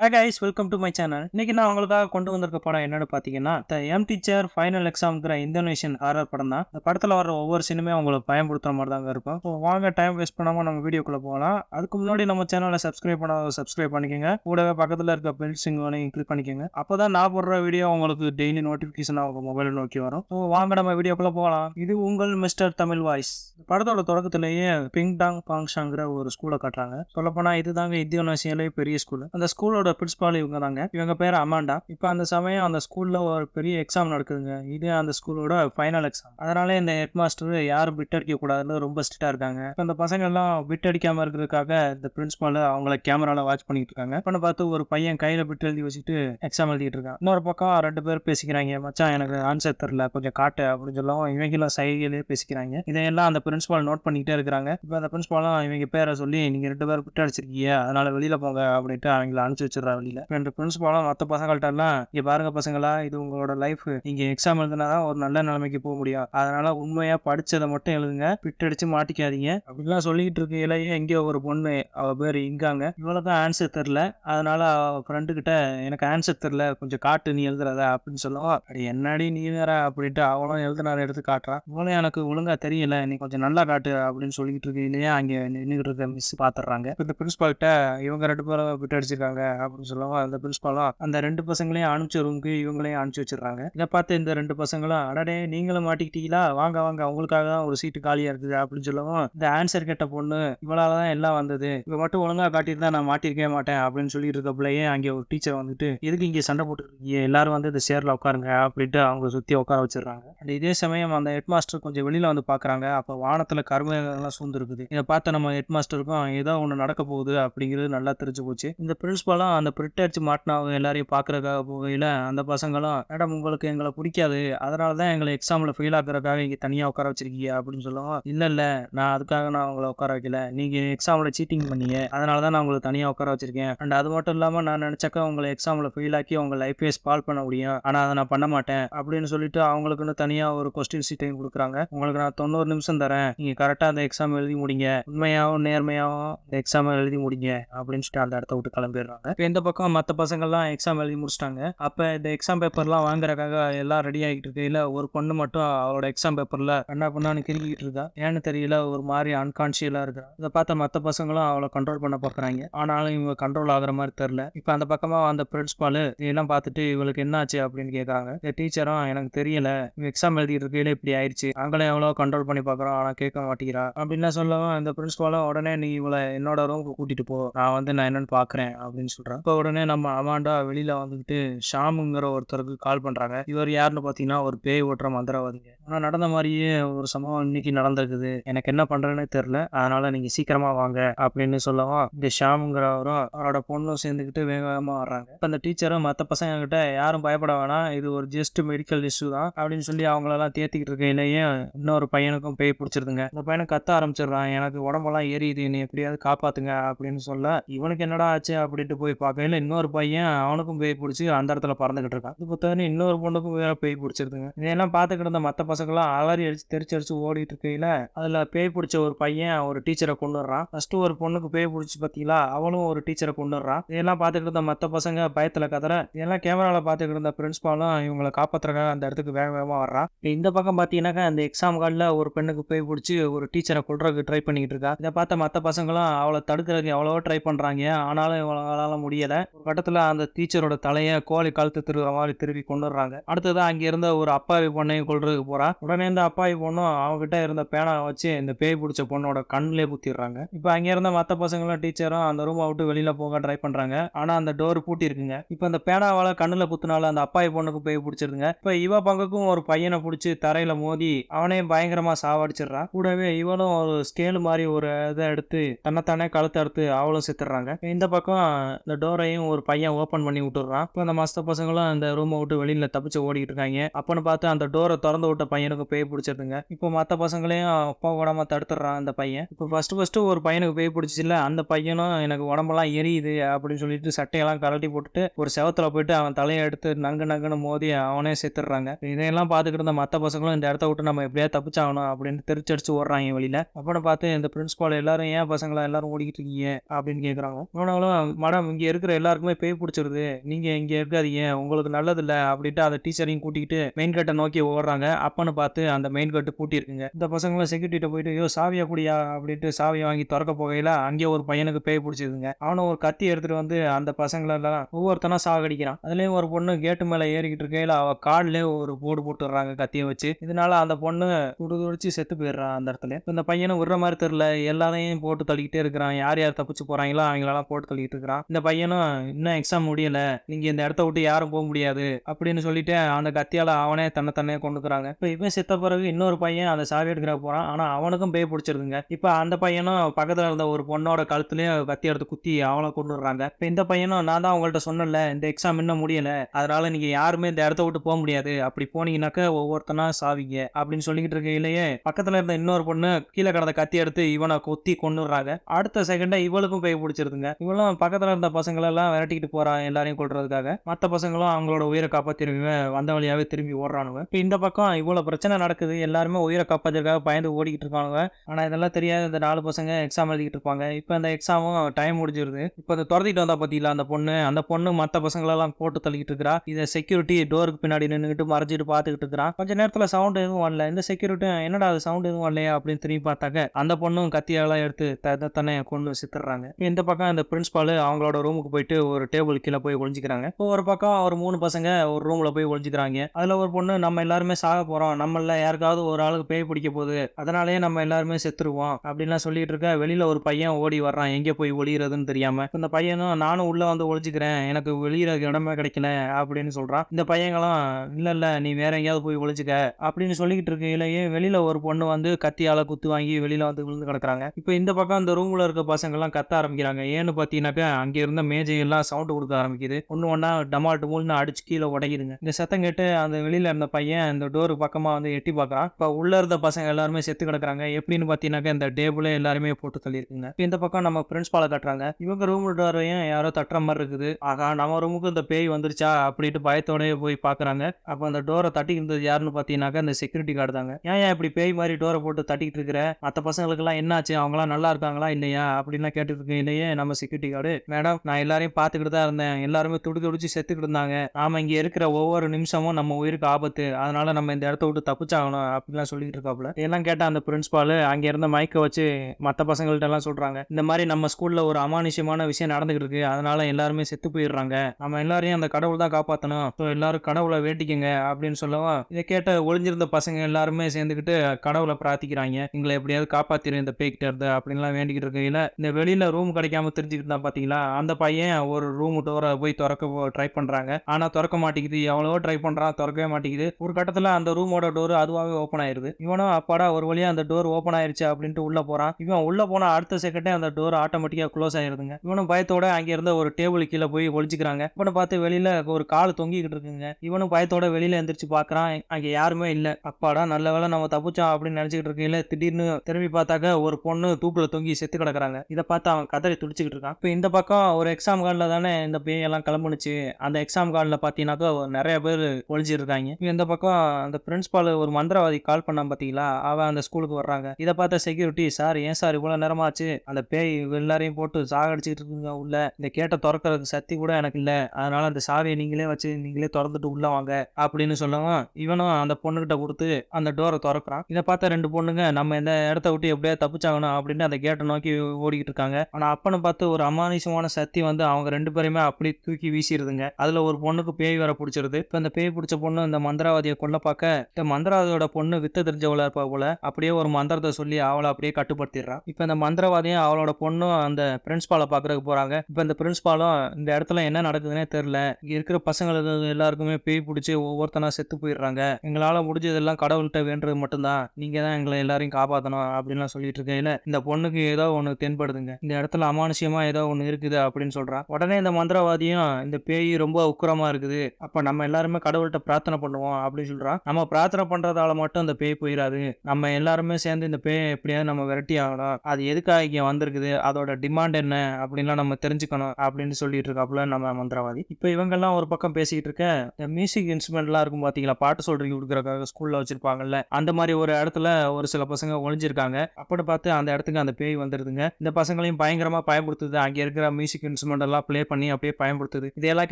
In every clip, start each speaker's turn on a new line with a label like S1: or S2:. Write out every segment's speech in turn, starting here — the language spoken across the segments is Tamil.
S1: Guys welcome to my channel இன்னைக்கு நான் உங்களுக்காக கொண்டு வந்திருக்க படம் என்னன்னு பார்த்தீங்கன்னா த எம் டீச்சர் ஃபைனல் எக்ஸாம்ங்கிற இந்தோனேஷியன் ஹாரர் படம் தான். இந்த படத்தில் வர ஒவ்வொரு சினிமே உங்களுக்கு பயன்படுத்துற மாதிரி தாங்க இருக்கும். ஸோ வாங்க டைம் வேஸ்ட் பண்ணாமல் நம்ம வீடியோக்குள்ளே போகலாம். அதுக்கு முன்னாடி நம்ம சேனலை சப்ஸ்கிரைப் பண்ணாத சப்ஸ்கிரைப் பண்ணிக்கோங்க. கூடவே பக்கத்தில் இருக்க பெல் சிங்கோனையும் கிளிக் பண்ணிக்கோங்க. அப்போ தான் நான் போடுற வீடியோ உங்களுக்கு டெய்லி நோட்டிஃபிகேஷனாக உங்கள் மொபைல் நோக்கி வரும். ஸோ வாங்க நம்ம வீடியோக்குள்ளே போகலாம். இது உங்கள் மிஸ்டர் தமிழ் வாய்ஸ் படத்தோட தொடக்கத்திலேயே பிங் டாங் பாங்ஷாங்கிற ஒரு ஸ்கூலை காட்டுறாங்க. சொல்லப்போனால் இதுதாங்க இந்தோனேஷியாலே பெரிய ஸ்கூல் அந்த ஸ்கூலோட பிரின்ஸ்பால் இவங்க தாங்க. இவங்க பேர் அமாண்டா. இப்போ அந்த சமயம் அந்த ஸ்கூலில் ஒரு பெரிய எக்ஸாம் நடக்குதுங்க. இது அந்த ஸ்கூலோட ஃபைனல் எக்ஸாம் அதனால இந்த ஹெட் மாஸ்டர் யாரும் பிட் அடிக்க கூடாதுன்னு ரொம்ப ஸ்ட்ரிக்டாக இருக்காங்க. இப்போ அந்த பசங்க எல்லாம் பிட் அடிக்காம இருக்கிறதுக்காக இந்த பிரின்ஸ்பால் அவங்கள கேமரால வாட்ச் பண்ணிட்டு இருக்காங்க. இப்போ பார்த்து ஒரு பையன் கையில பிட் எழுதி வச்சுட்டு எக்ஸாம் எழுதிட்டு இருக்கான். இன்னொரு பக்கம் ரெண்டு பேர் பேசிக்கிறாங்க. மச்சான் எனக்கு ஆன்சர் தெரில கொஞ்சம் காட்டு அப்படின்னு சொல்லவும் இவங்களும் சைகையிலே பேசிக்கிறாங்க. இதையெல்லாம் அந்த பிரின்ஸ்பால் நோட் பண்ணிக்கிட்டே இருக்கிறாங்க. இப்போ அந்த பிரின்ஸ்பாலும் இவங்க பேரை சொல்லி நீங்க ரெண்டு பேர் பிட் அடிச்சிருக்கீங்க. அதனால வெளியில் போங்க அப்படின்ட்டு அவங்கள அனுப்பிச்சு வச்சிடறா வெளியில இப்போ பிரின்சிபாலும் மற்ற பசங்கள்ட்ட எல்லாம் இங்க பாருங்க பசங்களா இது உங்களோட லைஃப் நீங்க எக்ஸாம் எழுதினாதான் ஒரு நல்ல நிலைமைக்கு போக முடியும். அதனால உண்மையா படிச்சதை மட்டும் எழுதுங்க. பிட் அடிச்சு மாட்டிக்காதீங்க. அப்படிலாம் சொல்லிக்கிட்டு இருக்கையிலேயே எங்கேயோ ஒரு பொண்ணு அவ பேர் இங்காங்க. இவ்வளவுதான் ஆன்சர் தெரில. அதனால அவ ஃப்ரெண்டு கிட்ட எனக்கு ஆன்சர் தெரில. கொஞ்சம் காட்டு நீ எழுதுறத அப்படின்னு சொல்லுவா. அப்படி என்னடி நீ வேற? அப்படின்ட்டு அவளும் எழுதுனார எடுத்து காட்டுறான் இவ்வளோ எனக்கு ஒழுங்கா தெரியல. நீ கொஞ்சம் நல்லா காட்டு அப்படின்னு சொல்லிக்கிட்டு இல்லையா அங்கே நின்றுட்டு இருக்க மிஸ் பாத்துறாங்க இந்த பிரின்சிபால்கிட்ட இவங்க ரெண்டு பேரும் விட்டு அடிச்சிருக்காங்க அப்படின்னு சொல்லவும் அந்த பிரின்ஸ்பாலாக அந்த ரெண்டு பசங்களையும் அனுப்பிச்ச ரூமுக்கு இவங்களையும் அனுப்பிச்சு வச்சிடுறாங்க. இதை பார்த்து இந்த ரெண்டு பசங்களும் அடடே நீங்களும் மாட்டிக்கிட்டீங்களா? வாங்க வாங்க அவங்களுக்காக தான் ஒரு சீட்டு காலியாக இருக்குது அப்படின்னு சொல்லவும் இந்த ஆன்சர் கேட்ட பொண்ணு இவளால தான் எல்லாம் வந்தது. இவ மட்டும் ஒழுங்காக காட்டியிருந்தா நான் மாட்டிருக்கவே மாட்டேன் அப்படின்னு சொல்லிட்டு இருக்கப்பலையே அங்கே ஒரு டீச்சர் வந்துட்டு எதுக்கு இங்கே சண்டை போட்டுருக்கீங்க எல்லாரும் வந்து இந்த சேரில் உட்காருங்க அப்படின்ட்டு அவங்க சுற்றி உட்கார வச்சிடுறாங்க. And இதே சமயம் அந்த ஹெட் மாஸ்டர் கொஞ்சம் வெளியில் வந்து பார்க்குறாங்க. அப்போ வானத்தில் கருமையெல்லாம் சூழ்ந்துருக்குது. இதை பார்த்த நம்ம ஹெட் மாஸ்டருக்கும் ஏதோ ஒன்று நடக்க போகுது அப்படிங்கிறது நல்லா தெரிஞ்சு போச்சு. இந்த பிரின்ஸ்பாலாம் அந்த பிரிட் அடிச்சு மாட்டினவங்க எல்லாரையும் பார்க்குறக்காக போகையில் அந்த பசங்களும் மேடம் உங்களுக்கு எங்களை பிடிக்காது. அதனால தான் எங்களை எக்ஸாமில் ஃபெயில் ஆக்குறதுக்காக இங்கே தனியாக உட்கார வச்சிருக்கீங்க அப்படின்னு சொல்லுவோம். இல்லை இல்லை. நான் அதுக்காக நான் உங்களை உட்கார வைக்கல. நீங்கள் எக்ஸாமில் சீட்டிங் பண்ணீங்க. அதனால தான் நான் உங்களை தனியாக உட்கார வச்சிருக்கேன். அண்ட் அது மட்டும் இல்லாமல் நான் நினச்சாக்கா உங்களை எக்ஸாமில் ஃபெயில் ஆக்கி உங்கள் லைஃபே ஸ்பால் பண்ண முடியும். ஆனால் அதை நான் பண்ண மாட்டேன். அப்படின்னு சொல்லிட்டு அவங்களுக்குன்னு தனியாக ஒரு கொஸ்டின் சீட்டையும் கொடுக்குறாங்க. உங்களுக்கு நான் தொண்ணூறு நிமிஷம் தரேன். நீங்கள் கரெக்டாக அந்த எக்ஸாம் எழுதி முடிங்க. உண்மையாகவும் நேர்மையாகவும் இந்த எக்ஸாம் எழுதி முடிங்க. அப்படின்னு சொல்லிட்டு அந்த இடத்த விட்டு கிளம்பிடுறாங்க. இப்போ இந்த பக்கம் மற்ற பசங்கள்லாம் எக்ஸாம் எழுதி முடிச்சிட்டாங்க அப்போ இந்த எக்ஸாம் பேப்பர்லாம் வாங்குறதுக்காக எல்லாம் ரெடி ஆகிட்டு இருக்கையில ஒரு பொண்ணு மட்டும் அவளோட எக்ஸாம் பேப்பரில் என்ன பண்ணான்னு கிரிக்கிட்டு இருக்கா? ஏன்னு தெரியல ஒரு மாதிரி அன்கான்ஷியலாக இருக்கா? இதை பார்த்த மற்ற பசங்களும் அவளை கண்ட்ரோல் பண்ண பார்க்குறாங்க. ஆனாலும் இவங்க கண்ட்ரோல் ஆகிற மாதிரி தெரில இப்போ அந்த பக்கமாக அந்த பிரின்ஸ்பால் இதெல்லாம் பார்த்துட்டு இவளுக்கு என்னாச்சு அப்படின்னு கேட்குறாங்க. இந்த டீச்சரும் எனக்கு தெரியல. எக்ஸாம் எழுதிட்டு இருக்கையில இப்படி ஆயிடுச்சு நாங்களே எவ்வளோ கண்ட்ரோல் பண்ணி பார்க்குறோம். ஆனால் கேட்க மாட்டேங்கிறா. அப்படின்லாம் சொல்லவும் இந்த பிரின்ஸ்பாலும் உடனே நீ இவளை என்னோட ரூம் கூட்டிட்டு போ. நான் வந்து நான் என்னன்னு பார்க்குறேன் அப்படின்னு சொல்கிறேன் இப்போ உடனே நம்ம அமாண்டா வெளியில வந்துட்டு ஷாமுங்கிற ஒருத்தருக்கு கால் பண்றாங்க. இவர் யாருன்னு பாத்தீங்கன்னா ஒரு பேய் ஓட்டுற மந்திரவாதிங்க. ஆனா நடந்த மாதிரியே ஒரு சம்பவம் இன்னைக்கு நடந்திருக்குது. எனக்கு என்ன பண்றேன்னு தெரியல. அதனால நீங்க சீக்கிரமா வாங்க அப்படின்னு சொல்லவும் இந்த ஷாமுங்கிறவரும் அவரோட பொண்ணும் சேர்ந்துக்கிட்டு வேக வேகமா வர்றாங்க. இப்ப அந்த டீச்சரும் மத்த பசங்க கிட்ட யாரும் பயப்பட வேணாம். இது ஒரு ஜஸ்ட் மெடிக்கல் இஷ்யூ தான். அப்படின்னு சொல்லி அவங்களெல்லாம் தேத்திக்கிட்டு இருக்கையிலேயே இன்னொரு பையனுக்கும் பேய் பிடிச்சிருதுங்க. இந்த பையனை கத்த ஆரம்பிச்சிடுறான். எனக்கு உடம்பெல்லாம் எரியுது நீ எப்படியாவது காப்பாத்துங்க. அப்படின்னு சொல்ல இவனுக்கு என்னடா ஆச்சு? அப்படின்ட்டு போய் பார்க்கையில இன்னொரு பையன் அவனுக்கும் பேய் பிடிச்சி அந்த இடத்துல பறந்துகிட்டு இருக்கான். அது பார்த்தோன்னே இன்னொரு பொண்ணுக்கும் வேற பேய் பிடிச்சிருதுங்க. இதெல்லாம் பார்த்துக்கிட்டு இருந்த மற்ற பசங்களாம் அலறி அடிச்சு தெரிச்சு அடிச்சு ஓடிட்டு இருக்கையில அதுல பேய் பிடிச்ச ஒரு பையன் ஒரு டீச்சரை கொண்டுடுறான் ஃபர்ஸ்ட் ஒரு பொண்ணுக்கு பேய் பிடிச்சி பார்த்தீங்களா அவனும் ஒரு டீச்சரை கொண்டுடுறான் இதெல்லாம் பார்த்துக்கிட்டு இருந்த மற்ற பசங்க பயத்துல கதற இதெல்லாம் கேமராவில் பார்த்துக்கிட்டு இருந்த பிரின்ஸ்பாலும் இவங்களை காப்பாற்றுறக்காக அந்த இடத்துக்கு வேக வேகமாக வர்றான். இந்த பக்கம் பார்த்தீங்கன்னாக்கா அந்த எக்ஸாம் காலில் ஒரு பெண்ணுக்கு பேய் பிடிச்சி ஒரு டீச்சரை கொள்றதுக்கு ட்ரை பண்ணிக்கிட்டு இருக்கா. இதை பார்த்த மற்ற பசங்களும் அவளை தடுக்கிறதுக்கு எவ்வளவோ ட்ரை பண்ணுறாங்க ஆனாலும் இவங்களால முடியலை. ஒரு கட்டத்தில் அந்த டீச்சரோட தலையை கோழி கழுத்து திருகிற மாதிரி திருப்பி கொண்டு வர்றாங்க. அடுத்தது அங்கே இருந்த ஒரு அப்பாவி பொண்ணையும் கொள்றதுக்கு போறா. உடனே இந்த அப்பாவி பொண்ணும் அவங்ககிட்ட இருந்த பேனா வச்சு இந்த பேய் பிடிச்ச பொண்ணோட கண்ணிலே குத்திடுறாங்க இப்போ அங்கே இருந்த மற்ற பசங்களும் டீச்சரும் அந்த ரூமை விட்டு வெளியில் போக ட்ரை பண்றாங்க. ஆனால் அந்த டோர் பூட்டி இருக்குங்க இப்போ அந்த பேனாவால கண்ணுல குத்துனால அந்த அப்பாவி பொண்ணுக்கு பேய் பிடிச்சிருதுங்க. இப்போ இவ பங்குக்கும் ஒரு பையனை பிடிச்சி தரையில் மோதி அவனையும் பயங்கரமாக சாவடிச்சிடுறான். கூடவே இவனும் ஒரு ஸ்கேல் மாதிரி ஒரு இதை எடுத்து தன்னைத்தானே கழுத்தை எடுத்து அவளும் செத்துடுறாங்க. இந்த பக்கம் இந்த டோரையும் ஒரு பையன் ஓப்பன் பண்ணி விட்டுறான் இப்போ அந்த மஸ்த பசங்களும் அந்த ரூமை விட்டு வெளியில தப்பிச்சு ஓடிக்கிட்டு இருக்காங்க. அப்போன்னு பார்த்து அந்த டோரை திறந்து விட்ட பையனுக்கு பேய் பிடிச்சிருதுங்க. இப்போ மற்ற பசங்களையும் அப்பா உடம்ப தடுத்துடுறான் அந்த பையன். இப்போ ஃபர்ஸ்ட் ஃபர்ஸ்ட் ஒரு பையனுக்கு பேய் பிடிச்சில்ல அந்த பையனும் எனக்கு உடம்பெல்லாம் எரியுது அப்படின்னு சொல்லிட்டு சட்டையெல்லாம் கழட்டி போட்டுட்டு ஒரு செவத்துல போயிட்டு அவன் தலையை எடுத்து நங்கு நங்குன்னு மோதி அவனே செத்துடுறாங்க. இதையெல்லாம் பார்த்துக்கிட்டு இருந்த மற்ற பசங்களும் இந்த இடத்த விட்டு நம்ம எப்படியாவது தப்பிச்சாகணும் அப்படின்னு தெரிச்சடிச்சு ஓடுறாங்க வெளியில. அப்படின்னு பார்த்து இந்த பிரின்ஸ்பால் எல்லாரும் ஏன் பசங்களை எல்லாரும் ஓடிக்கிட்டு இருக்கீங்க? அப்படின்னு கேட்குறாங்க இவனங்களும் மேடம் இங்கே இருக்கிற எல்லாருக்குமே பேய் பிடிச்சிருது. நீங்கள் இங்கே இருக்காதீங்க. உங்களுக்கு நல்லது இல்ல அப்படின்ட்டு அந்த டீச்சரையும் கூட்டிகிட்டு மெயின் கேட்டை நோக்கி ஓடுறாங்க. அப்பன்னு பார்த்து அந்த மெயின் கேட்டு கூட்டியிருக்குங்க இந்த பசங்களும் செக்யூரிட்டிட்ட போயிட்டு ஐயோ சாவியா குடியா? அப்படின்ட்டு சாவியை வாங்கி திறக்க போகையில அங்கேயே ஒரு பையனுக்கு பேய் பிடிச்சிருதுங்க. அவனும் ஒரு கத்தி எடுத்துகிட்டு வந்து அந்த பசங்களெல்லாம் ஒவ்வொருத்தனா சாகடிக்கிறான். அதுலேயும் ஒரு பொண்ணு கேட்டு மேலே ஏறிக்கிட்டு இருக்கையில அவள் கால்லே ஒரு போடு போட்டுடுறாங்க கத்தியை வச்சு. இதனால அந்த பொண்ணு துடு துடிச்சு செத்து போயிடுறான் அந்த இடத்துல. இந்த பையனை விடுற மாதிரி தெரியல. எல்லாரையும் போட்டு தள்ளிக்கிட்டே இருக்கிறான். யார் யார் தப்பிச்சு போகிறாங்களோ அவங்களெல்லாம் போட்டு தள்ளிக்கிட்டு இருக்கிறான். இந்த பையன் பையனும் இன்னும் எக்ஸாம் முடியல. நீங்க இந்த இடத்த விட்டு யாரும் போக முடியாது. அப்படின்னு சொல்லிட்டு அந்த கத்தியால அவனே தன்னை தன்னே கொண்டுக்கிறாங்க இப்போ இவன் செத்த பிறகு இன்னொரு பையன் அந்த சாவி எடுக்கிற போறான். ஆனா அவனுக்கும் பேய் பிடிச்சிருதுங்க. இப்போ அந்த பையனும் பக்கத்துல இருந்த ஒரு பொண்ணோட கழுத்துலயும் கத்தி எடுத்து குத்தி அவனை கொண்டுடுறாங்க இப்போ இந்த பையனும் நான் தான் உங்கள்ட்ட சொன்னல இந்த எக்ஸாம் இன்னும் முடியல. அதனால நீங்க யாருமே இந்த இடத்த விட்டு போக முடியாது. அப்படி போனீங்கன்னாக்க ஒவ்வொருத்தனா சாவிங்க. அப்படின்னு சொல்லிக்கிட்டு இருக்கையிலேயே பக்கத்துல இருந்த இன்னொரு பொண்ணு கீழே கிடந்த கத்தி எடுத்து இவனை கொத்தி கொண்டுடுறாங்க அடுத்த செகண்டா இவளுக்கும் பேய் பிடிச்சிருதுங்க. இவளும் பக்கத்துல இருந்த பசங்க பசங்களெல்லாம் விரட்டிக்கிட்டு போறான் எல்லாரையும் கொள்றதுக்காக மற்ற பசங்களும் அவங்களோட உயிரை காப்பாத்திருவீங்க வந்த வழியாவே திரும்பி ஓடுறானுங்க. இப்போ இந்த பக்கம் இவ்வளவு பிரச்சனை நடக்குது எல்லாருமே உயிரை காப்பாத்துறதுக்காக பயந்து ஓடிக்கிட்டு இருக்கானுங்க. ஆனா இதெல்லாம் தெரியாத இந்த நாலு பசங்க எக்ஸாம் எழுதிக்கிட்டு இருப்பாங்க. இப்போ அந்த எக்ஸாமும் டைம் முடிஞ்சிருது. இப்போ அந்த துரத்திட்டு வந்தா பாத்தீங்களா அந்த பொண்ணு? அந்த பொண்ணு மற்ற பசங்களெல்லாம் போட்டு தள்ளிக்கிட்டு இருக்கிறா. இதை செக்யூரிட்டி டோருக்கு பின்னாடி நின்றுக்கிட்டு மறைச்சிட்டு பார்த்துக்கிட்டு இருக்கிறான் கொஞ்ச நேரத்துல சவுண்ட் எதுவும் வரல. இந்த செக்யூரிட்டி என்னடா அது சவுண்ட் எதுவும் வரலையா அப்படின்னு திரும்பி பார்த்தாக்க அந்த பொண்ணும் கத்தியெல்லாம் எடுத்து த- தன்னை கொண்டு சித்துறாங்க இந்த பக்கம் இந்த பிரின்ஸ்பால் அவங்களோட ரூம் ரூமுக்கு போயிட்டு ஒரு டேபிள் கீழே போய் ஒழிஞ்சிக்கிறாங்க இப்போ ஒரு பக்கம் ஒரு மூணு பசங்க ஒரு ரூம்ல போய் ஒழிஞ்சிக்கிறாங்க அதுல ஒரு பொண்ணு நம்ம எல்லாருமே சாக போறோம். நம்மள யாருக்காவது ஒரு ஆளுக்கு பேய் பிடிக்க போகுது. அதனாலேயே நம்ம எல்லாருமே செத்துருவோம் அப்படின்லாம் சொல்லிட்டு இருக்க வெளியில ஒரு பையன் ஓடி வர்றான். எங்க போய் ஒளியறதுன்னு தெரியாம. இந்த பையனும் நானும் உள்ள வந்து ஒழிஞ்சிக்கிறேன் எனக்கு வெளியிற இடமே கிடைக்கல அப்படின்னு சொல்றான். இந்த பையங்களும் இல்ல இல்ல நீ வேற எங்கேயாவது போய் ஒழிச்சிக்க அப்படின்னு சொல்லிக்கிட்டு இருக்கையிலேயே வெளியில ஒரு பொண்ணு வந்து கத்தியால குத்து வாங்கி வெளியில வந்து விழுந்து கிடக்குறாங்க. இப்போ இந்த பக்கம் அந்த ரூம்ல இருக்க பசங்க எல்லாம் கத்த ஆரம்பிக்கிறாங்க. ஏன்னு பாத்தீங்கன்னாக்கா அங்க இருந்த மேஜையெல்லாம் சவுண்ட் கொடுக்க ஆரம்பிக்குது. ஒன்று ஒன்றா டமால் டுமுல்னு அடிச்சு கீழே உடைக்குதுங்க. இந்த சத்தம் கேட்டு அந்த வெளியில இருந்த பையன் இந்த டோர் பக்கமா வந்து எட்டி பார்க்குறான். இப்போ உள்ள இருந்த பசங்க எல்லாருமே செத்து கிடக்குறாங்க. எப்படின்னு பாத்தீங்கன்னாக்கா இந்த டேபிளே எல்லாருமே போட்டு தள்ளியிருக்குங்க. இப்போ இந்த பக்கம் நம்ம பிரின்ஸ்பாலை கட்டுறாங்க. இவங்க ரூம் டோரையும் யாரோ தட்டுற மாதிரி இருக்குது. ஆகா நம்ம ரூமுக்கு இந்த பேய் வந்துருச்சா அப்படின்ட்டு பயத்தோடய போய் பாக்குறாங்க அப்போ அந்த டோரை தட்டி இருந்தது யாருன்னு பார்த்தீங்கன்னாக்கா இந்த செக்யூரிட்டி கார்டு தாங்க. ஏன் ஏன் இப்படி பேய் மாதிரி டோரை போட்டு தட்டிக்கிட்டு இருக்கிற? மற்ற பசங்களுக்கெல்லாம் என்னாச்சு? அவங்களாம் நல்லா இருக்காங்களா? இல்லையா? அப்படின்லாம் கேட்டுட்டு இல்லையே நம்ம செக்யூரிட்டி கார்டு மேடம் நான் எல்லாரையும் பார்த்துக்கிட்டு தான் இருந்தேன். எல்லாருமே துடி துடிச்சு செத்துக்கிட்டு இருந்தாங்க. நாம இங்க இருக்கிற ஒவ்வொரு நிமிஷமும் நம்ம உயிருக்கு ஆபத்து. அதனால நம்ம இந்த இடத்த விட்டு தப்பிச்சாகணும் அப்படிலாம் சொல்லிட்டு இருக்காப்புல. இதெல்லாம் கேட்ட அந்த பிரின்சிபால் அங்க இருந்த மைக்கை வச்சு மற்ற பசங்கள்ட்ட எல்லாம் சொல்றாங்க. இந்த மாதிரி நம்ம ஸ்கூல்ல ஒரு அமானுஷ்யமான விஷயம் நடந்துகிட்டு இருக்கு. அதனால எல்லாருமே செத்து போயிடுறாங்க. நம்ம எல்லாரையும் அந்த கடவுள் தான் காப்பாற்றணும் ஸோ எல்லாரும் கடவுளை வேட்டிக்கங்க அப்படின்னு சொல்லவும் இதை கேட்ட ஒளிஞ்சிருந்த பசங்க எல்லாருமே சேர்ந்துக்கிட்டு கடவுளை பிரார்த்திக்கிறாங்க. எங்களை எப்படியாவது காப்பாத்திரு இந்த பேய்கிட்ட இருந்து அப்படின்லாம் வேண்டிக்கிட்டு இருக்கையில இந்த வெளியில ரூம் கிடைக்காம தெரிஞ்சுக்கிட்டு தான் பாத்தீங்களா? அந்த பையன் ஒரு ரூம் டோரை போய் திறக்க ட்ரை பண்றாங்க. ஆனா திறக்க மாட்டேங்குது. எவ்வளவோ ட்ரை பண்றான் திறக்கவே மாட்டேங்குது. ஒரு கட்டத்துல அந்த ரூமோட டோர் அதுவாகவே ஓப்பன் ஆயிருது. இவனும் அப்பாடா ஒரு வழியா அந்த டோர் ஓப்பன் ஆயிருச்சு அப்படின்ட்டு உள்ள போறான். இவன் உள்ள போனால் அடுத்த செகண்டே அந்த டோர் ஆட்டோமேட்டிக்கா க்ளோஸ் ஆயிருதுங்க. இவனும் பயத்தோட அங்கே இருந்த ஒரு டேபிள் கீழே போய் ஒழிச்சிக்கிறாங்க இவனை பார்த்து வெளியில ஒரு கால் தொங்கிக்கிட்டு இருக்குங்க. இவனும் பயத்தோட வெளியில எந்திரிச்சு பாக்குறான் அங்க யாருமே இல்ல. அப்பாடா நல்ல வேலை நம்ம தப்பிச்சோம் அப்படின்னு நினைச்சுக்கிட்டு இருக்கையில திடீர்னு திரும்பி பார்த்தாக்க ஒரு பொண்ணு தூக்குல தொங்கி செத்து கிடக்குறாங்க. இதை பார்த்து அவன் கதறி துடிச்சுக்கிட்டு இருக்கான். இப்போ இந்த பக்கம் ஒரு எக்ஸாம் கார்டில் தானே இந்த பேய் எல்லாம் கிளம்புனுச்சு. அந்த எக்ஸாம் கார்டில் பார்த்தீங்கன்னாக்கா நிறைய பேர் ஒழிஞ்சிருக்காங்க இந்த பக்கம் அந்த பிரின்ஸ்பால் ஒரு மந்திரவாதி கால் பண்ணான் பார்த்தீங்களா அவன் அந்த ஸ்கூலுக்கு வர்றாங்க. இதை பார்த்த செக்யூரிட்டி சார் ஏன் சார் இவ்வளோ நேரமாச்சு அந்த பேய் எல்லாரையும் போட்டு சாகடிச்சிட்டு இருக்குங்க உள்ள. இந்த கேட்டை திறக்கிறதுக்கு சக்தி கூட எனக்கு இல்லை. அதனால அந்த சாவியை நீங்களே வச்சு நீங்களே திறந்துட்டு உள்ள வாங்க. அப்படின்னு சொல்லவும் இவனும் அந்த பொண்ணுகிட்ட கொடுத்து அந்த டோரை திறக்கிறான். இதை பார்த்த ரெண்டு பொண்ணுங்க நம்ம இந்த இடத்த விட்டு எப்படியா தப்பிச்சாகணும் அப்படின்னு அந்த கேட்டை நோக்கி ஓடிக்கிட்டு இருக்காங்க. ஆனால் அப்பன்னு பார்த்து ஒரு அமானுஷமான சக்தி வந்து அவங்க ரெண்டு பேருமே அப்படி தூக்கி வீசிடுதுங்க அதுல ஒரு பொண்ணுக்கு பேய் வர பிடிச்சிருது. இப்போ இந்த பேய் பிடிச்ச பொண்ணு இந்த மந்திரவாதியை கொல்ல பார்க்க இந்த மந்திரவாதியோட பொண்ணு வித்த தெரிஞ்சவளா இருப்பா போல அப்படியே ஒரு மந்திரத்தை சொல்லி அவளை அப்படியே கட்டுப்படுத்திடுறான் இப்போ இந்த மந்திரவாதியும் அவளோட பொண்ணும் அந்த பிரின்ஸ்பாலை பாக்குறதுக்கு போறாங்க. இப்போ இந்த பிரின்ஸ்பாலும் இந்த இடத்துல என்ன நடக்குதுன்னே தெரியல. இங்க இருக்கிற பசங்களுக்கு எல்லாருக்குமே பேய் பிடிச்சி ஒவ்வொருத்தனா செத்து போயிடுறாங்க. எங்களால முடிஞ்சதெல்லாம் கடவுள்கிட்ட வேண்டது மட்டும்தான். நீங்க தான் எங்களை எல்லாரையும் காப்பாத்தணும் அப்படின்லாம் சொல்லிட்டு இருக்கையில இந்த பொண்ணுக்கு ஏதோ ஒன்று தென்படுதுங்க. இந்த இடத்துல அமானுஷியமா ஏதோ ஒன்று இருக்குது அப்படின்னு சொல்றா. உடனே இந்த மந்திரவாதியும் இந்த பேய் ரொம்ப உக்கிரமா இருக்குது. அப்ப நம்ம எல்லாருமே கடவுள்கிட்ட பிரார்த்தனை பண்ணுவோம் அப்படின்னு சொல்றான் நம்ம பிரார்த்தனை பண்றதால மட்டும் இந்த பேய் போயிடாது நம்ம எல்லாருமே சேர்ந்து இந்த பேயை எப்படியாவது நம்ம விரட்டி ஆகணும். அது எதுக்காக இங்கே வந்திருக்குது? அதோட டிமாண்ட் என்ன? அப்படின்லாம் நம்ம தெரிஞ்சுக்கணும் அப்படின்னு சொல்லிட்டு இருக்காப்புல நம்ம மந்திரவாதி. இப்போ இவங்கெல்லாம் ஒரு பக்கம் பேசிக்கிட்டு இருக்க இந்த மியூசிக் இன்ஸ்ட்ருமெண்ட்லாம் இருக்கும் பார்த்தீங்களா பாட்டு சொல்றீங்க கொடுக்குறக்காக ஸ்கூலில் வச்சிருப்பாங்கல்ல. அந்த மாதிரி ஒரு இடத்துல ஒரு சில பசங்க ஒளிஞ்சிருக்காங்க. அப்படி பார்த்து அந்த இடத்துக்கு அந்த பேய் வந்துடுதுங்க இந்த பசங்களையும் பயங்கரமாக பயன்படுத்துது அங்கே இருக்கிற மியூசிக் இன்ஸ்ட்ருமெண்ட் எல்லாம் ப்ளே பண்ணி அப்படியே பயன்படுத்துது. இதையெல்லாம்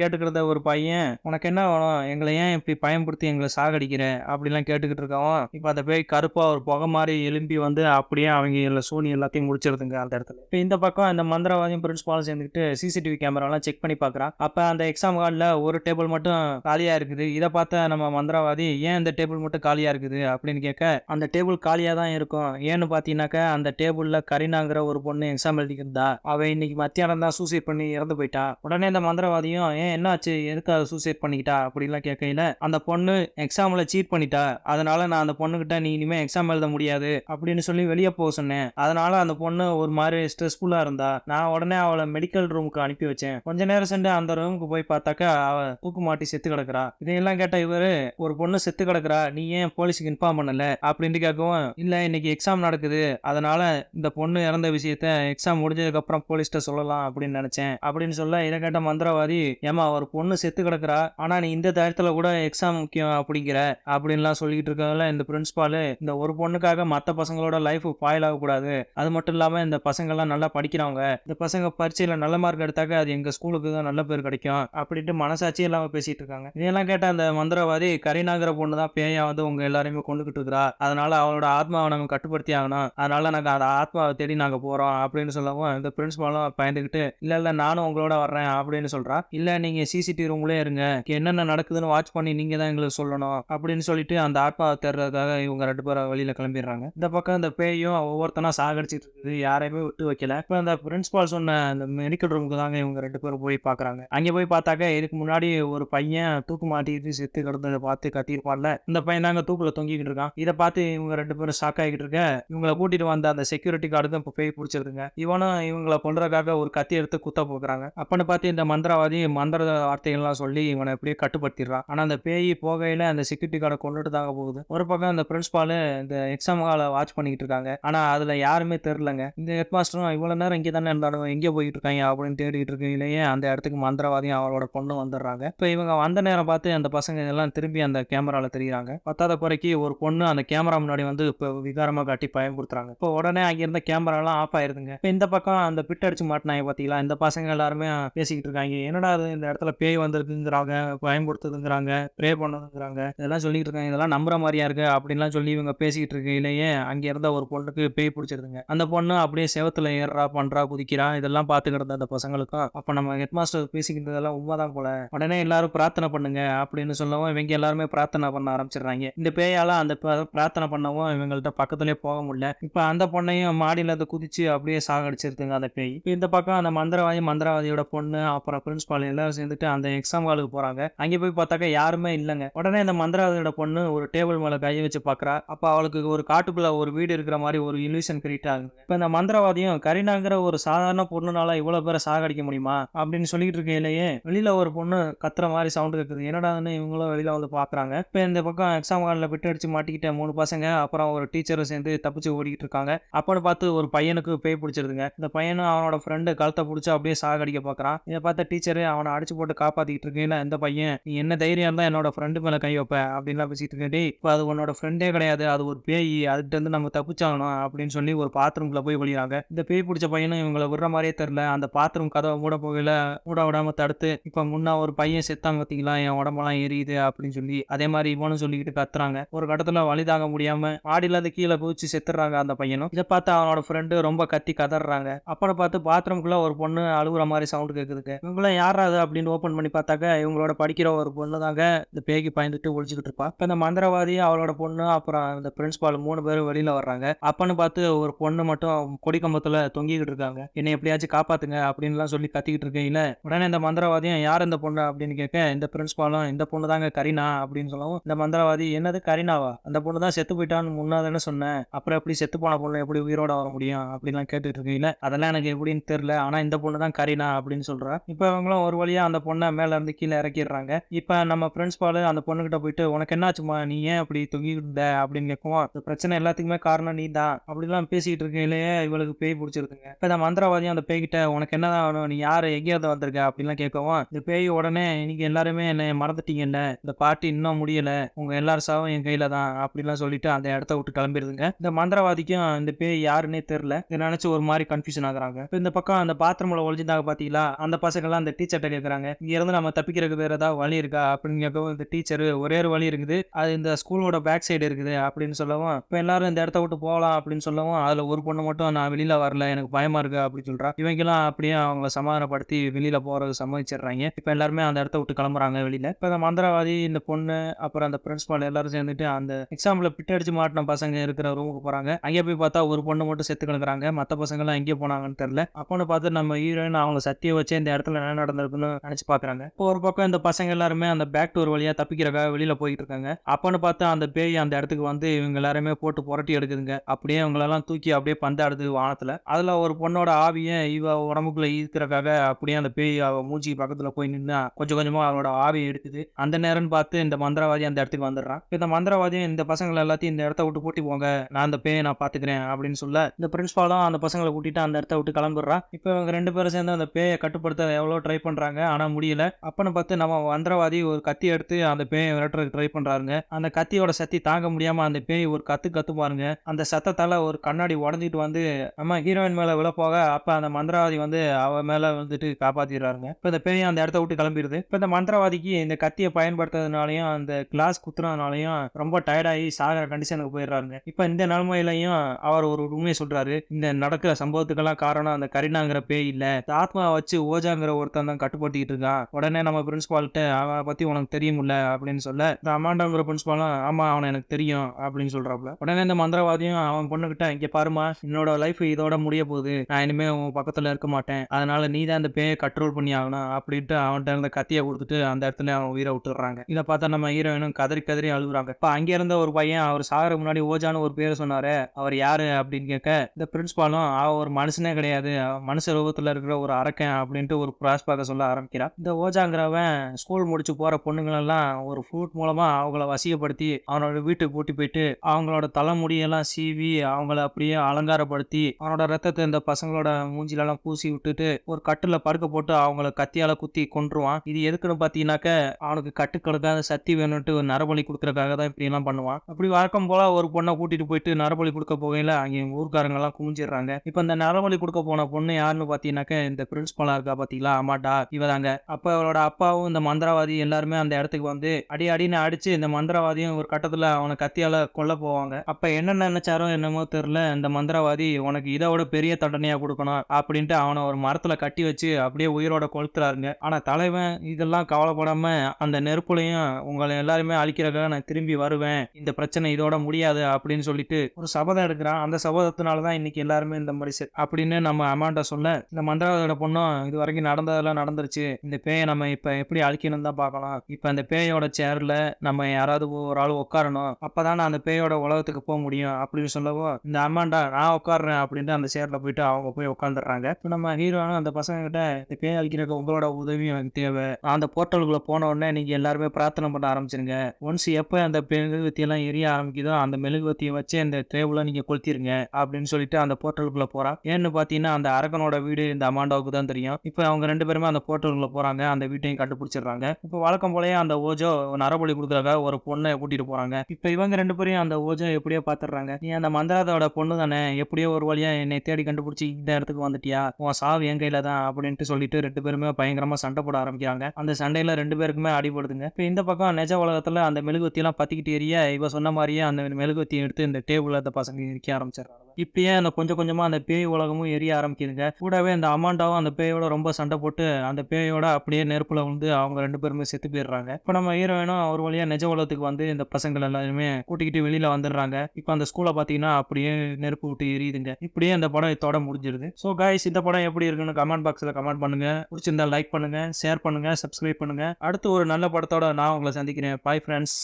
S1: கேட்டுக்கிறத ஒரு பையன் உனக்கு என்ன வேணும்? எங்களை ஏன் இப்படி பயன்படுத்தி எங்களை சாகடிக்கிற? அப்படிலாம் கேட்டுக்கிட்டு இருக்கவன் இப்போ அந்த பேய் கருப்பா ஒரு புகை மாதிரி எலும்பி வந்து அப்படியே அவங்க எல்லா சோனி எல்லாத்தையும் முடிச்சிருதுங்க அந்த இடத்துல. இப்போ இந்த பக்கம் இந்த மந்திரவாதியும் பிரின்ஸ்பாலும் சேர்ந்துக்கிட்டு சிசிடிவி கேமராலாம் செக் பண்ணி பார்க்குறான். அப்போ அந்த எக்ஸாம் ஹாலில் ஒரு டேபிள் மட்டும் காலியாக இருக்குது. இதை பார்த்த நம்ம மந்திரவாதி ஏன் இந்த டேபிள் மட்டும் காலியாக இருக்குது? அப்படின்னு கேட்க அந்த டேபிள் காலியாக தான் இருக்கும். ஏன்னு பார்த்தீங்கன்னாக்கா அந்த டேபிளில் கரீனாங்கிற ஒரு பொண்ணு எக்ஸாம் எழுதிக்கிறதா அவள் இன்னைக்கு மத்தியானம் தான் சூசைட் பண்ணி இறந்து போயிட்டா. உடனே இந்த மந்திரவாதியும் ஏன் என்னாச்சு? எதுக்கு அதை சூசைட் பண்ணிக்கிட்டா? அப்படிலாம் கேட்கையில அந்த பொண்ணு எக்ஸாமில் சீட் பண்ணிட்டா. அதனால நான் அந்த பொண்ணுகிட்ட நீ இனிமேல் எக்ஸாம் எழுத முடியாது. அப்படின்னு சொல்லி வெளியே போக சொன்னேன். அதனால அந்த பொண்ணு ஒரு மாதிரி ஸ்ட்ரெஸ்ஃபுல்லாக இருந்தா நான் உடனே அவளை மெடிக்கல் ரூமுக்கு அனுப்பி வச்சேன். கொஞ்ச நேரம் சென்று அந்த ரூமுக்கு போய் பார்த்தாக்கா அவ தூக்கு மாட்டி செத்து கிடக்குறா. இதையெல்லாம் கேட்ட இவரு ஒரு பொண்ணு செத்து கிடக்குறா நீ ஏன் போலீஸுக்கு இன்ஃபார்ம் பண்ணல? அப்படின்ட்டு கேட்கவும் இல்ல இன்னைக்கு எக்ஸாம் நடக்குது. அதனால இந்த பொண்ணு இறந்த விஷயத்த எக்ஸாம் முடிஞ்சதுக்கு அப்புறம் சொல்லலாம். அப்படின்னு நினைச்சேன். அப்படின்னு சொல்ல இதை கேட்ட மந்திரவாதி ஏமா ஒரு பொண்ணு செத்து கிடக்குறா? ஆனா நீ இந்த டயத்துல கூட எக்ஸாம் முக்கியம் அப்படிங்கிற அப்படின்லாம் சொல்லிட்டு இருக்கல இந்த பிரின்சிபாலு இந்த ஒரு பொண்ணுக்காக மற்ற பசங்களோட லைஃப் பாயில் ஆகக்கூடாது அது மட்டும் இல்லாம இந்த பசங்க எல்லாம் நல்லா படிக்கிறவங்க இந்த பசங்க பரீட்சையில நல்ல மார்க் எடுத்தாக்க அது எங்க ஸ்கூலுக்கு தான் நல்ல பேர் கிடைக்கும் அப்படின்ட்டு மனசாட்சி இல்லாம பேசிட்டு இருக்காங்க. இதெல்லாம் கேட்ட அந்த மந்திரவாதி கரீனாங்கிற பொண்ணு தான் பேயா வந்து உங்க எல்லாரையுமே கொண்டுகிட்டு இருக்கிறா. அதனால அவளோட ஆத்மாவை நாங்க கட்டுப்படுத்தி ஆகணும். அதனால நாங்க அந்த ஆத்மாவை தேடி நாங்க போறோம் அப்படின்னு சொல்லவும் இந்த பிரின்சிபாலும் பயந்துகிட்டு இல்ல இல்ல நானும் உங்களோட வர்றேன் அப்படின்னு சொல்கிறான் இல்லை நீங்கள் சிசிடிவி ரூம்லேயே இருங்க. என்னென்ன நடக்குதுன்னு வாட்ச் பண்ணி நீங்கள் தான் எங்களுக்கு சொல்லணும் அப்படின்னு சொல்லிட்டு அந்த ஆத்மாவை தேடுறதுக்காக இவங்க ரெண்டு பேரும் வழியில் கிளம்பிடுறாங்க. இந்த பக்கம் இந்த பேயும் ஒவ்வொருத்தனா சாகடிச்சிட்டு இருக்குது. யாரையுமே விட்டு வைக்கல. இப்போ அந்த பிரின்ஸ்பால் சொன்ன அந்த மெடிக்கல் ரூமுக்கு தாங்க இவங்க ரெண்டு பேரும் போய் பார்க்குறாங்க அங்கே போய் பார்த்தாக்க இதுக்கு முன்னாடி ஒரு பையன் தூக்கு மாட்டிட்டு செத்து கிடந்ததை பார்த்து கத்திருப்பான்ல இந்த பையன் தாங்க தூக்கில் தொங்கிக்கிட்டு இருக்கான். இதை பார்த்து இவங்க ரெண்டு பேரும் ஷாக் ஆகிட்டு இருக்க. இவங்களை கூட்டிட்டு வந்த அந்த செக்யூரிட்டி கார்டு தான் இப்போ பேய் பிடிச்சிருதுங்க. இவனும் இவங்களை கொல்றதுக்காக ஒரு கத்தி எடுத்து குத்த போக்குறாங்க அப்பன்னு பார்த்து இந்த மந்திரவாதி மந்திர வார்த்தைகள்லாம் சொல்லி இவனை எப்படியே கட்டுப்படுத்திடுறான். ஆனால் அந்த பேய் போகையில அந்த செக்யூரிட்டி கார்டை கொண்டுட்டு தாங்க போகுது. ஒரு பக்கம் அந்த பிரின்சிபாலு இந்த எக்ஸாம் ஹாலை வாட்ச் பண்ணிக்கிட்டு இருக்காங்க. ஆனால் அதில் யாருமே தெரிலங்க இந்த ஹெட் மாஸ்டரும் இவ்வளோ நேரம் இங்கே தானே இருந்தாலும் எங்கே போயிட்டு இருக்காங்க அப்படின்னு தேடிட்டு இருக்கையிலேயே அந்த இடத்துக்கு மந்திரவாதியும் அவளோட பொண்ணு வந்துடுறாங்க. இப்போ இவங்க வந்த நேரம் பார்த்து அந்த பசங்க எல்லாம் திரும்பி அந்த கேமராவில் தெரியுறாங்க. பத்தாத குறைக்கு ஒரு பொண்ணு அந்த கேமரா முன்னாடி வந்து இப்போ விகாரமாக காட்டி பயன்படுத்துறாங்க இப்போ உடனே அங்கிருந்த கேமராலாம் ஆஃப் ஆயிருதுங்க. இப்போ இந்த பக்கம் அந்த பிட் அடிச்சு மாட்டினாங்க பார்த்தீங்களா இந்த பசங்க எல்லாருமே பேசிக்கிட்டு இருக்காங்க. என்னடா அது இந்த இடத்துல பேய் வந்திருக்குங்கிறாங்க பயன்படுத்துதுங்கிறாங்க ப்ரே பண்ணதுங்கிறாங்க இதெல்லாம் சொல்லிட்டு இருக்காங்க. இதெல்லாம் நம்புற மாதிரியா இருக்கு? அப்படின்லாம் சொல்லி இவங்க பேசிக்கிட்டு இருக்கையிலேயே அங்கே இருந்த ஒரு பொண்ணுக்கு பேய் பிடிச்சிருதுங்க. அந்த பொண்ணு அப்படியே சேவத்தில் ஏறா பண்றா குதிக்கிறா இதெல்லாம் பார்த்துக்கிட்டு அந்த பசங்களுக்கும் அப்போ நம்ம ஹெட் மாஸ்டர் பேசிக்கிட்டதெல்லாம் உண்மைதான் போல. உடனே எல்லாரும் பிரார்த்தனை பண்ணுங்க அப்படின்னு சொல்லவும் இவங்க எல்லாருமே பிரார்த்தனை பண்ண ஆரம்பிச்சிடுறாங்க. இந்த பேயால அந்த பிரார்த்தனை பண்ணவும் இவங்கள்ட்ட பக்கத்துலேயே போக முடியல. இப்போ அந்த பொண்ணையும் மாடியில இருந்து குதிச்சு அப்படியே சாகடிச்சிருதுங்க அந்த பேய். இப்போ இந்த பக்கம் அந்த மந்திரவாதி மந்திரவாதியோட பொண்ணு அப்புறம் பிரின்சிபால் எல்லாரும் சேர்ந்துட்டு அந்த எக்ஸாம் ஹாலுக்கு போறாங்க. அங்கே போய் பார்த்தாக்க யாருமே இல்லைங்க. உடனே அந்த மந்திரவாதியோட பொண்ணு ஒரு டேபிள் மேல கையை வச்சு பார்க்கறா. அப்ப அவளுக்கு ஒரு காட்டுக்குள்ள ஒரு வீடு இருக்கிற மாதிரி ஒரு இல்யூஷன் கிரியேட் ஆகுது இப்ப இந்த மந்திரவாதியும் கரீனாங்கிற ஒரு சாதாரண பொண்ணுனால இவ்வளவு பேரை சாகடிக்க முடியுமா? அப்படின்னு சொல்லிட்டு இருக்கையிலேயே வெளியில ஒரு பொண்ணு கத்துற மாதிரி சவுண்ட் கேக்குது. என்னடான்னு இவங்களும் வெளியில வந்து பாக்குறாங்க இப்ப இந்த பக்கம் எக்ஸாம் ஹாலில் விட்டு அடிச்சு மாட்டிக்கிட்ட மூணு பசங்க அப்புறம் ஒரு டீச்சரும் சேர்ந்து தப்பிச்சு ஓடிக்கிட்டு இருக்காங்க. அப்பன்னு பார்த்து ஒரு பையனுக்கு பேய் பிடிச்சிருதுங்க. இந்த பையனும் அவனோட ஃப்ரெண்டு கழுத்தை பிடிச்சி அப்படியே சாகடிக்க பார்க்கறான் இதை பார்த்த டீச்சரு அவனை அடிச்சு போட்டு காப்பாற்றிக்கிட்டு இருக்கீங்களா இந்த பையன் நீ என்ன தைரியம் இருந்தால் என்னோட ஃப்ரெண்டு மேலே கை வைப்ப. அப்படின்லாம் பேசிட்டு இருக்கேன். இப்போ அது உன்னோட ஃப்ரெண்டே கிடையாது. அது ஒரு பேய். அதுகிட்ட இருந்து நம்ம தப்பிச்சாகணும். அப்படின்னு சொல்லி ஒரு பாத்ரூம்குள்ள போய் ஒழியாங்க இந்த பேய் பிடிச்ச பையனும் இவங்களை விடுற மாதிரியே தெரில அந்த பாத்ரூம் கதவை மூட போகல மூட விடாம தடுத்து இப்போ முன்னா ஒரு பையன் செத்தாங்க பார்த்தீங்களா? என் உடம்பெல்லாம் எரியுது. அப்படின்னு சொல்லி அதே மாதிரி இவனும் சொல்லிக்கிட்டு கத்துறாங்க. ஒரு கட்டத்தில் வழி தாங்க முடியாம மாடியில கீழே குதிச்சு செத்துறாங்க அந்த பையனும். இதை பார்த்து அவனோட ஃப்ரெண்டு ரொம்ப கத்தி கதறாங்க. அப்புறம் பார்த்து பாத்ரூம்குள்ள ஒரு பொண்ணு அழுகுற மாதிரி சவுண்ட் கேட்குதுங்க இவங்களும் யாரா அது அப்படின்னு ஓப்பன் பண்ணி பார்த்தாக்க இவங்களோட படிக்கிற ஒரு பொண்ணு தாங்க இந்த பேய்க்கு பயந்துட்டு ஒழிச்சுக்கிட்டு இருப்பா. இப்போ இந்த மந்திரவாதி அவளோட பொண்ணு அப்புறம் இந்த பிரின்ஸ்பால் மூணு பேரும் வெளியில் வர்றாங்க. அப்பன்னு பார்த்து ஒரு பொண்ணு மட்டும் கொடி கம்பத்தில் தொங்கிக்கிட்டு இருக்காங்க. என்னை எப்படியாச்சும் காப்பாத்துங்க அப்படின்லாம் சொல்லி கத்திக்கிட்டு இருக்கையில உடனே இந்த மந்திரவாதியும் யார் இந்த பொண்ணு? அப்படின்னு கேட்க இந்த பிரின்ஸ்பாலும் இந்த பொண்ணு தாங்க கரீனா அப்படின்னு சொல்லவும் இந்த மந்திரவாதி என்னது கரீனாவா? அந்த பொண்ணு தான் செத்து போயிட்டான்னு முன்னாதானே சொன்னேன். அப்புறம் எப்படி செத்து போன பொண்ணு எப்படி உயிரோட வர முடியும்? அப்படின்லாம் கேட்டுட்டு இருக்கையில அதெல்லாம் எனக்கு எப்படின்னு தெரியல. ஆனா இந்த பொண்ணு தான் கரீனா அப்படின்னு சொல்றா. இப்போ இவங்களும் ஒரு வழியா அந்த பொண்ணை மேல இருந்து கீழே இறக்கிடுறாங்க. இப்போ நம்ம பிரின்ஸ்பால் அந்த பொண்ணுகிட்ட போயிட்டு உனக்கு என்னாச்சுமா நீ ஏன் அப்படி தொங்கிட்டு அப்படின்னு கேட்கும். இந்த பிரச்சனை எல்லாத்துக்குமே காரணம் நீ தான். அப்படிலாம் பேசிக்கிட்டு இருக்கையிலேயே இவளுக்கு பேய் பிடிச்சிருக்குங்க இப்போ இந்த மந்திரவாதியும் அந்த பேய்கிட்ட உனக்கு என்னதான் வேணும்? நீ யார்? எங்கேயாவது வந்திருக்க? அப்படின்லாம் கேட்கவும் இந்த பேய் உடனே இன்னைக்கு எல்லாருமே என்னை மறந்துட்டீங்கல்ல இந்த பாட்டி இன்னும் முடியல. உங்க எல்லார் சாவும் என் கையில தான். அப்படிலாம் சொல்லிட்டு அந்த இடத்த விட்டு கிளம்பிடுதுங்க. இந்த மந்திரவாதிக்கும் இந்த பேய் யாருன்னே தெரியல. இதை நினைச்சு ஒரு மாதிரி கன்ஃபியூஷன் ஆகுறாங்க. இப்போ இந்த பக்கம் அந்த பாத்ரூம்ல ஒளிஞ்சு பார்த்தீங்களா அந்த பசங்கள்லாம் அந்த டீச்சர்கிட்ட கேட்குறாங்க இங்கேருந்து நம்ம தப்பிக்கிறதுக்கு வேறு ஏதாவது வழி இருக்கா? அப்படின்னு கேட்கவும் இந்த டீச்சர் ஒரே ஒரு வழி இருக்குது. அது இந்த ஸ்கூலோட பேக் சைடு இருக்குது அப்படின்னு சொல்லவும் இப்போ எல்லாரும் இந்த இடத்த விட்டு போகலாம் அப்படின்னு சொல்லவும் அதில் ஒரு பொண்ணு மட்டும் நான் வெளியில் வரல எனக்கு பயமாக இருக்கு அப்படின்னு சொல்கிறா இவங்கெல்லாம் அப்படியே அவங்கள சமாதானப்படுத்தி வெளியில் போகிறது சம்மதிச்சிடுறாங்க இப்போ எல்லாருமே அந்த இடத்த விட்டு கிளம்புறாங்க வெளியில். இப்போ அந்த மந்திரவாதி இந்த பொண்ணு அப்புறம் அந்த பிரின்ஸ்பால் எல்லாரும் சேர்ந்துட்டு அந்த எக்ஸாமில் பிட் அடிச்சு மாட்டின பசங்க இருக்கிற ரூமுக்கு போகிறாங்க அங்கே போய் பார்த்தா ஒரு பொண்ணு மட்டும் செத்து கிடக்குறாங்க. மற்ற பசங்கள்லாம் எங்கே போனாங்கன்னு தெரில அப்போன்னு பார்த்து நம்ம ஹீரோயின் அவங்க சத்திய வச்சு இந்த இடத்துல என்ன நடந்திருக்குன்னு நினச்சி பாக்குறாங்க. இப்போ ஒரு பக்கம் இந்த பசங்க எல்லாருமே அந்த பேக் டோர் வழியாக தப்பிக்கிறக்காக வெளியில் போயிட்டு இருக்காங்க. அப்போன்னு பார்த்து அந்த பேய் அந்த இடத்துக்கு வந்து இவங்க எல்லாருமே போட்டு புரட்டி எடுக்குதுங்க. அப்படியே இவங்களெல்லாம் தூக்கி அப்படியே பந்தாடுது வானத்தில். அதில் ஒரு பொண்ணோட ஆவியை இவ உடம்புக்குள்ள ஈர்க்கிறக்காக அப்படியே அந்த பேய் அவ மூஞ்சி பக்கத்தில் போய் நின்று கொஞ்சம் கொஞ்சமாக அவளோட ஆவி எடுக்குது. அந்த நேரம்னு பார்த்து இந்த மந்திரவாதி அந்த இடத்துக்கு வந்துடுறான். இந்த மந்திரவாதியும் இந்த பசங்களை எல்லாத்தையும் இந்த இடத்த விட்டு கூட்டி போங்க. நான் அந்த பேயை நான் பார்த்துக்கிறேன் அப்படின்னு சொல்ல இந்த பிரின்ஸ்பாலும் அந்த பசங்களை கூட்டிட்டு அந்த இடத்த விட்டு கிளம்பிடுறான். இப்போ இவங்க ரெண்டு பேரும் சேர்ந்து அந்த பேயை கட்டுப்படுத்த எவ்வளோ ட்ரை பண்ணுறாங்க ஆனால் முடியல. அப்பன்னு பார்த்து நம்ம மந்திரவாதி ஒரு கத்தி எடுத்து அந்த பேயை விரட்டுறதுக்கு ட்ரை பண்ணுறாருங்க அந்த கத்தியோட சக்தி தாங்க முடியாமல் அந்த பேய் ஒரு கத்து கத்து பாருங்க. அந்த சத்தத்தால் ஒரு கண்ணாடி உடஞ்சிட்டு வந்து நம்ம ஹீரோயின் மேலே விழப்போக அப்போ அந்த மந்திரவாதி வந்து அவ மேலே வந்துட்டு காப்பாற்றிடுறாருங்க இப்போ இந்த பேய் அந்த இடத்த விட்டு கிளம்பிடுது. இப்போ இந்த மந்திரவாதிக்கு இந்த கத்தியை பயன்படுத்துறதுனாலையும் அந்த கிளாஸ் குத்துறதுனாலையும் ரொம்ப டயர்டாகி சாகிற கண்டிஷனுக்கு போயிடுறாருங்க. இப்போ இந்த நிலைமையிலையும் அவர் ஒரு உண்மையை சொல்கிறாரு இந்த நடக்கிற சம்பவத்துக்கெல்லாம் காரணம் அந்த கரினாங்கிற பேய் இல்லை. தாத்மா வச்சு ஓஜாங்கிற ஒருத்தன் தான் கட்டுப்படுத்திக்கிட்டு இருக்கான். உடனே நம்ம பிரின்சிபால்கிட்ட அவனை பத்தி உனக்கு தெரியும்ல? அப்படின்னு சொல்ல இந்த அமாண்டாங்கிற பிரின்சிபாலும் ஆமா அவனை எனக்கு தெரியும் அப்படின்னு சொல்றாப்ல உடனே இந்த மந்திரவாதியும் அவன் பொண்ணுகிட்ட இங்க பாருமா என்னோட லைஃப் இதோட முடிய போகுது. நான் இனிமே உன் பக்கத்துல இருக்க மாட்டேன். அதனால நீ தான் அந்த பேயை கண்ட்ரோல் பண்ணி ஆகணும் அப்படின்ட்டு அவன்கிட்ட இருந்த கத்தியை கொடுத்துட்டு அந்த இடத்துல அவன் உயிரை விட்டுறாங்க இதை பார்த்தா நம்ம ஹீரோயினும் கதறி கதறி அழுகுறாங்க. இப்ப அங்க இருந்த ஒரு பையன் அவர் சாகர முன்னாடி ஓஜான்னு ஒரு பேரை சொன்னாரு. அவர் யாரு? அப்படின்னு கேட்க இந்த பிரின்சிபாலும் அவ ஒரு மனுஷனே கிடையாது. அவன் மனுஷ ரூபத்துல இருக்கிற ஒரு அரக்கன் அப்படின்ட்டு ஒரு பிராஸ்பாக சொல்ல ஆரம்பிக்கிறான் இந்த ஓஜாங்கிறவன் ஸ்கூல் முடிச்சு போற பொண்ணுங்களெல்லாம் ஒரு ஃப்ரூட் மூலமா அவங்கள வசியப்படுத்தி அவனோட வீட்டுக்கு கூட்டி போயிட்டு அவங்களோட தலைமுடியெல்லாம் சீவி அவங்கள அப்படியே அலங்காரப்படுத்தி அவனோட ரத்தத்தை இந்த பசங்களோட மூஞ்சிலெல்லாம் பூசி விட்டுட்டு ஒரு கட்டுல படுக்க போட்டு அவங்கள கத்தியால குத்தி கொன்றுவான். இது எதுக்குன்னு பாத்தீங்கன்னாக்க அவனுக்கு கட்டுக்கடுக்காத சக்தி வேணும்ட்டு ஒரு நரபலி கொடுக்கறதுக்காக தான் இப்படி எல்லாம் பண்ணுவான். அப்படி வழக்கம் போல ஒரு பொண்ணை கூட்டிட்டு போயிட்டு நரபலி கொடுக்க போகையில அங்கே ஊர்க்காரங்க எல்லாம் குமிஞ்சிடுறாங்க இப்ப இந்த நரபலி கொடுக்க போன பொண்ணு யாருன்னு பாத்தீங்கன்னாக்க இந்த பிரின்சிபலா இருக்கா பாத்தீங்களா ஆமாட்டா இவதாங்க. அப்ப அவளோட அப்பாவும் இந்த மந்திரவாதி எல்லாருமே அந்த இடத்துக்கு வந்து அடி அடின்னு அடிச்சு இந்த மந்திரவாதியும் ஒரு கட்டத்துல அவனை கத்தியால கொல்ல போவாங்க. அப்ப என்ன நினைச்சாரோ என்னமோ தெரியல இந்த மந்திரவாதி உனக்கு இதோட பெரிய தண்டனையா கொடுக்கணும் அப்படின்ட்டு அவனை ஒரு மரத்துல கட்டி வச்சு அப்படியே உயிரோட கொளுத்துறாருங்க. ஆனா தலைவன் இதெல்லாம் கவலைப்படாம அந்த நெருப்புலையும் உங்களை எல்லாருமே அழிக்கிறதுக்காக நான் திரும்பி வருவேன். இந்த பிரச்சனை இதோட முடியாது அப்படின்னு சொல்லிட்டு ஒரு சபதம் எடுக்கிறான். அந்த சபதத்தினால தான் இன்னைக்கு எல்லாருமே இந்த மாதிரி அப்படின்னு நம்ம அமாண்டா சொல்ல இந்த மந்திர மந்திரவாதியோட பொண்ணும் இது வரைக்கும் நடந்ததெல்லாம் நடந்துருச்சு. இந்த பேயை நம்ம இப்ப எப்படி அழிக்கணும் தான் பார்க்கலாம். இப்ப அந்த பேயோட சேர்ல நம்ம யாராவது ஒரு ஆள் உட்காரணும். அப்பதான் அந்த பேயோட உலகத்துக்கு போக முடியும் அப்படின்னு சொல்லவோ இந்த அம்மாண்டா நான் உட்காடுறேன் அப்படின்ட்டு அந்த சேர்ல போயிட்டு அவங்க போய் உட்காந்துடுறாங்க இப்போ நம்ம ஹீரோனும் அந்த பசங்க கிட்ட இந்த பேய் அழிக்கிறதுக்கு உங்களோட உதவியும் எனக்கு தேவை. நான் அந்த போர்ட்டலுக்குள்ள போன உடனே நீங்க எல்லாருமே பிரார்த்தனை பண்ண ஆரம்பிச்சிருங்க. ஒன்ஸ் எப்போ அந்த மெழுகுவத்தி எல்லாம் எரிய ஆரம்பிக்குதோ அந்த மெழுகுவத்தியை வச்சு அந்த டேபிள நீங்க கொளுத்திருங்க அப்படின்னு சொல்லிட்டு அந்த போர்ட்டலுக்குள்ள போறான் ஏன்னு பாத்தீங்கன்னா அந்த அரக்கனோட வீடு இந்த அமாண்டாவுக்கு தான் தெரியும். இப்போ அவங்க ரெண்டு பேருமே அந்த போர்ட்டலுக்குள்ள போறாங்க. அந்த வீட்டையும் கண்டுபிடிச்சிடுறாங்க. இப்போ வழக்கம் போலயே அந்த ஓஜோ நரபலி கொடுக்கறதுக்காக ஒரு பொண்ணை கூட்டிட்டு போறாங்க. இப்போ இவங்க ரெண்டு பேரையும் அந்த ஓஜோ எப்படியோ பாத்துடுறாங்க. நீ அந்த மந்திராதோட பொண்ணு தானே? எப்படியோ ஒரு வழியா என்னை தேடி கண்டுபிடிச்சி இந்த இடத்துக்கு வந்துட்டியா? உன் சாவு என் கையில தான் அப்படின்ட்டு சொல்லிட்டு ரெண்டு பேருமே பயங்கரமா சண்டை போட ஆரம்பிக்கிறாங்க. அந்த சண்டையில ரெண்டு பேருக்குமே அடிபடுதுங்க. இப்போ இந்த பக்கம் நிஜ உலகத்துல அந்த மெழுகுவத்தி எல்லாம் பத்திக்கிட்டு எரிய இவ சொன்ன மாதிரியே அந்த மெழுகுவத்தியை எடுத்து இந்த டேபிள் அந்த பசங்க எரிக்க ஆரம்பிச்சிடுறாங்க. இப்படியே அந்த கொஞ்சம் கொஞ்சமா அந்த பேய் உலகமும் எரிய ஆரம்பிக்குதுங்க. கூடவே அந்த அமாண்டாவும் அந்த பேயோட ரொம்ப சண்டை போட்டு அந்த பேயோட அப்படியே நெருப்பில் வந்து அவங்க ரெண்டு பேருமே செத்து போயிடுறாங்க. இப்போ நம்ம ஹீரோயினும் அவர் வழியாக நிஜ உலகத்துக்கு வந்து இந்த பசங்கள் எல்லாருமே கூட்டிக்கிட்டு வெளியில் வந்துடுறாங்க. இப்போ அந்த ஸ்கூலை பார்த்தீங்கன்னா அப்படியே நெருப்பு விட்டு எரியுதுங்க. இப்படியே அந்த படம் இதோட முடிஞ்சிருது. ஸோ காய்ஸ் இந்த படம் எப்படி இருக்குன்னு கமெண்ட் பாக்ஸில் கமெண்ட் பண்ணுங்க. பிடிச்சிருந்தா லைக் பண்ணுங்க ஷேர் பண்ணுங்க சப்ஸ்கிரைப் பண்ணுங்க. அடுத்து ஒரு நல்ல படத்தோட நான் உங்களை சந்திக்கிறேன். Bye friends